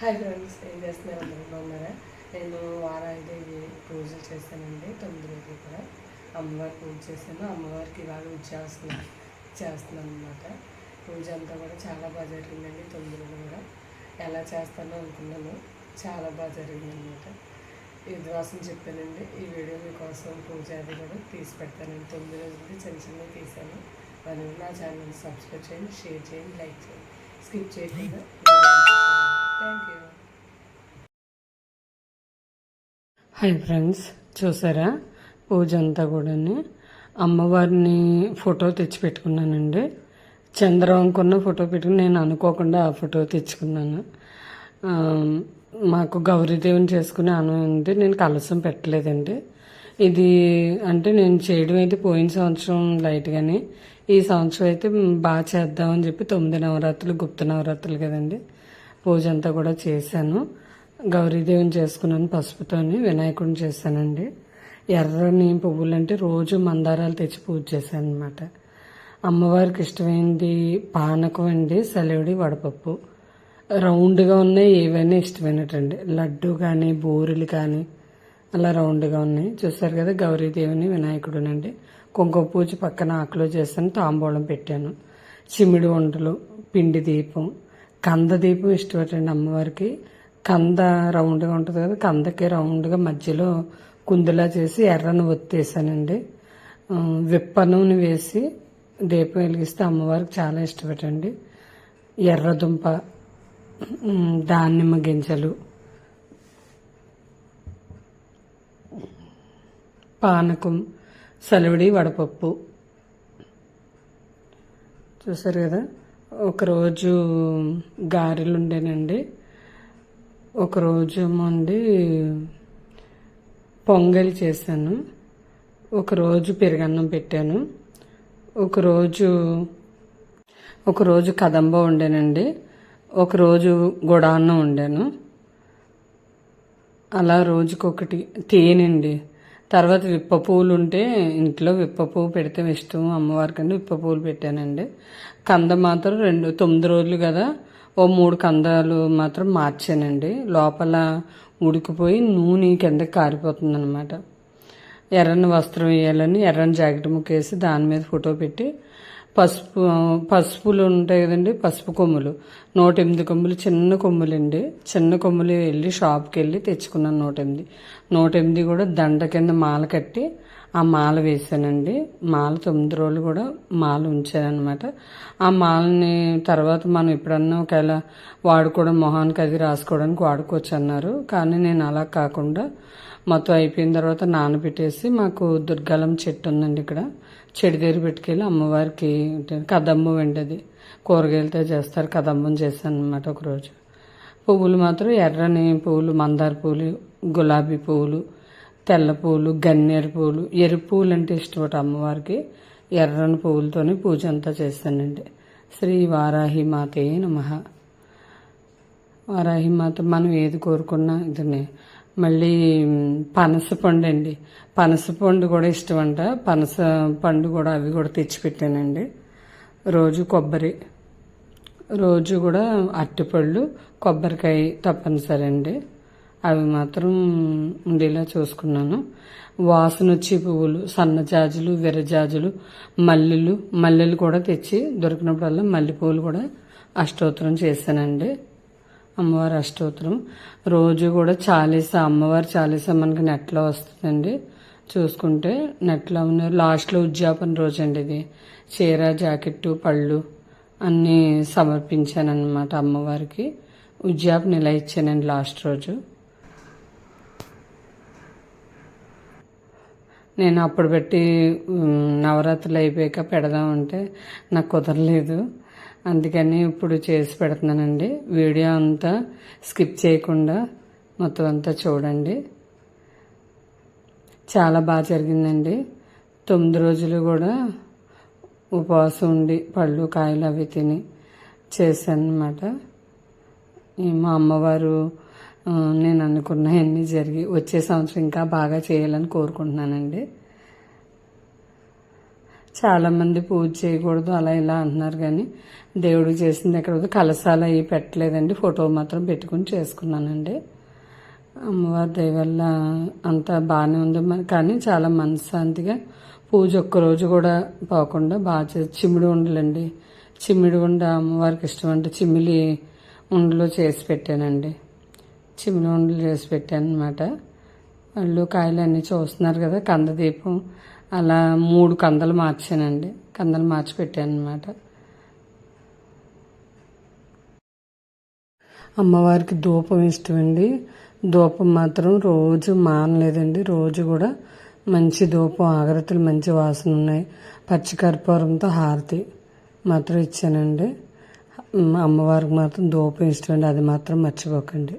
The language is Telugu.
హాయ్ ఫ్రెండ్స్ ఏం చేస్తున్నారు అందరూ బాగున్నారా నేను వారానికి పూజలు చేశానండి తొమ్మిది రోజులు కూడా. అమ్మవారి పూజ చేశాను అమ్మవారికి ఇవాళ పూజ చేస్తున్నాను చేస్తున్నాను అనమాట పూజ అంతా కూడా చాలా బాగా జరిగిందండి తొమ్మిది రోజులు కూడా. ఎలా చేస్తానో అనుకున్నాను. చాలా బాగా జరిగింది అనమాట ఇది కోసం చెప్పానండి ఈ వీడియో మీకోసం పూజ అది కూడా తీసి పెడతానండి. తొమ్మిది రోజులకి చిన్న చిన్నవి తీశాను. మరి నా ఛానల్ సబ్స్క్రైబ్ చేయండి షేర్ చేయండి లైక్ చేయండి. స్కిప్ చేయకుండా థ్యాంక్ యూ హాయ్ ఫ్రెండ్స్ చూసారా? పూజ అంతా కూడాని. అమ్మవారిని ఫోటో తెచ్చి పెట్టుకున్నానండి చంద్రవంకున్న ఫోటో పెట్టుకుని నేను అనుకోకుండా ఆ ఫోటో తెచ్చుకున్నాను. మాకు గౌరీదేవిని చేసుకునే అను ఉంది. నేను కలసం పెట్టలేదండి. ఇది అంటే నేను చేయడం అయితే పోయిన సంవత్సరం లైట్గానే ఈ సంవత్సరం అయితే బాగా చేద్దామని చెప్పి తొమ్మిది నవరాత్రులు గుప్త నవరాత్రులు కదండి. పూజ అంతా కూడా చేశాను. గౌరీదేవిని చేసుకున్నాను పసుపుతోని వినాయకుడిని చేశానండి. ఎర్రని పువ్వులు అంటే రోజు మందారాలు తెచ్చి పూజ చేశాను అనమాట అమ్మవారికి ఇష్టమైంది పానకం అండి సెలవుడి వడపప్పు. రౌండ్గా ఉన్నాయి ఏవైనా ఇష్టమైనటండి లడ్డు కానీ బూరెలు కానీ అలా రౌండ్గా ఉన్నాయి. చూసారు కదా గౌరీదేవిని వినాయకుడునండి. కుంకుమ పూజ పక్కన ఆకులో చేశాను తాంబూలం పెట్టాను. చిమిడి వంటలు పిండి దీపం కంద దీపం ఇష్టపడండి అమ్మవారికి. కంద రౌండ్గా ఉంటుంది కదా కందకి రౌండ్గా మధ్యలో కుందులా చేసి ఎర్రను ఒత్తేసానండి. ఆ, విప్ప నూనె వేసి దీపం వెలిగిస్తే అమ్మవారికి చాలా ఇష్టపడండి ఎర్రదుంప దానిమ్మ గింజలు పానకం సలివిడి వడపప్పు. చూసారు కదా? ఒకరోజు గారెలు ఉండేనండి ఒకరోజు మంది పొంగల్ చేశాను. ఒకరోజు పెరుగన్నం పెట్టాను. ఒకరోజు ఒకరోజు కదంబ ఉండేనండి ఒకరోజు గుడాన్నం వండాను. అలా రోజుకొకటి తేనండి. తర్వాత విప్ప పువ్వులు ఉంటే ఇంట్లో విప్ప పువ్వు పెడితే ఇష్టం. అమ్మవారికి అండి విప్ప పువ్వులు పెట్టానండి. కంద మాత్రం రెండు తొమ్మిది రోజులు కదా ఓ మూడు కందాలు మాత్రం మార్చానండి. లోపల ఉడికిపోయి నూనె కిందకి కారిపోతుంది అనమాట ఎర్రని వస్త్రం వేయాలని ఎర్రని జాకెట్ ముక్కేసి దాని మీద ఫోటో పెట్టి పసుపు పసుపులు ఉంటాయి కదండి పసుపు కొమ్ములు. నూట ఎనిమిది కొమ్ములు చిన్న కొమ్ములండి. చిన్న కొమ్ములు వెళ్ళి షాప్కి వెళ్ళి తెచ్చుకున్నాను నూట ఎనిమిది నూట ఎనిమిది కూడా దండ కింద మాల కట్టి ఆ మాల వేసానండి మాల తొమ్మిది రోజులు కూడా మాల ఉంచానమాట ఆ మాలని తర్వాత మనం ఎప్పుడన్నా ఒకవేళ వాడుకోవడం మొహానికి అది రాసుకోవడానికి వాడుకోవచ్చు అన్నారు కానీ నేను అలా కాకుండా మొత్తం అయిపోయిన తర్వాత నానబెట్టేసి మాకు దుర్గాలం చెట్టు ఉందండి ఇక్కడ. చెడు దగ్గర పెట్టుకెళ్ళి అమ్మవారికి కదమ్మ అండి అది. కూరగాయలతో చేస్తారు కదమ్మం చేశాను అనమాట ఒకరోజు. పువ్వులు మాత్రం ఎర్రని పువ్వులు మందార పువ్వులు గులాబీ పువ్వులు తెల్ల పూలు గన్నేరు పూలు ఎరుపు పూలు అంటే ఇష్టపట అమ్మవారికి. ఎర్రని పువ్వులతోనే పూజ అంతా చేస్తానండి. శ్రీ వారాహి మాతే నమః. వారాహి మాత మనం ఏది కోరుకున్నా ఇదనే మళ్ళీ పనస పండు అండి పనస పండు కూడా ఇష్టం అంట పనస పండు కూడా అవి కూడా తెచ్చిపెట్టానండి రోజు కొబ్బరి. రోజు కూడా అరటిపళ్ళు కొబ్బరికాయ తప్పనిసరి అండి అవి మాత్రం ఉండేలా చూసుకున్నాను. వాసన వచ్చి పువ్వులు సన్నజాజులు విరజాజులు మల్లెలు మల్లెలు కూడా తెచ్చి దొరికినప్పుడల్లా మల్లె పువ్వులు కూడా అష్టోత్తరం చేశానండి. అమ్మవారి అష్టోత్తరం. రోజు కూడా చాలీస అమ్మవారి చాలీస మనకి నెట్లో వస్తుందండి. చూసుకుంటే నెట్లో ఉన్న లాస్ట్లో ఉద్యాపన రోజు అండి ఇది. చీర జాకెట్టు పళ్ళు అన్నీ సమర్పించానన్నమాట అమ్మవారికి. ఉద్యాపన ఇలా ఇచ్చానండి లాస్ట్ రోజు? నేను అప్పుడు పెట్టి నవరాత్రులు అయిపోయాక పెడదాం అంటే నాకు కుదరలేదు. అందుకని ఇప్పుడు చేసి పెడుతున్నానండి. వీడియో అంతా స్కిప్ చేయకుండా మొత్తం అంతా చూడండి. చాలా బాగా జరిగిందండి. తొమ్మిది రోజులు కూడా ఉపవాసం ఉండి పళ్ళు కాయలు అవి తిని చేశాను అనమాట మా అమ్మవారు నేను అనుకున్నవన్నీ జరిగి వచ్చే సంవత్సరం ఇంకా బాగా చేయాలని కోరుకుంటున్నానండి. చాలామంది పూజ చేయకూడదు అలా ఇలా అంటున్నారు కానీ దేవుడు చేసింది ఎక్కడ కలశాలు అవి పెట్టలేదండి. ఫోటో మాత్రం పెట్టుకుని చేసుకున్నానండి. అమ్మవారి దయవల్ల అంత అంతా బాగానే ఉంది. మరి కానీ చాలా మనశ్శాంతిగా పూజ ఒక్కరోజు కూడా పోకుండా బాగా చేసి చిమ్మిడి ఉండలండి. చిమ్మిడి ఉండ అమ్మవారికి ఇష్టం అంటే చిమ్మిలి ఉండలో చేసి పెట్టానండి. చిమిడి ఉండలు చేసి పెట్టాను అనమాట వాళ్ళు కాయలు అన్నీ చూస్తున్నారు కదా కంద దీపం అలా మూడు కందలు మార్చానండి. కందలు మార్చి పెట్టాను అనమాట అమ్మవారికి ధూపం ఇష్టమండి. ధూపం మాత్రం రోజు మానలేదండి. రోజు కూడా మంచి ధూపం ఆగ్రతలు మంచి వాసన ఉన్నాయి. పచ్చికర్పూరంతో హారతి మాత్రం ఇచ్చానండి. అమ్మవారికి మాత్రం ధూపం ఇష్టమండి. అది మాత్రం మర్చిపోకండి.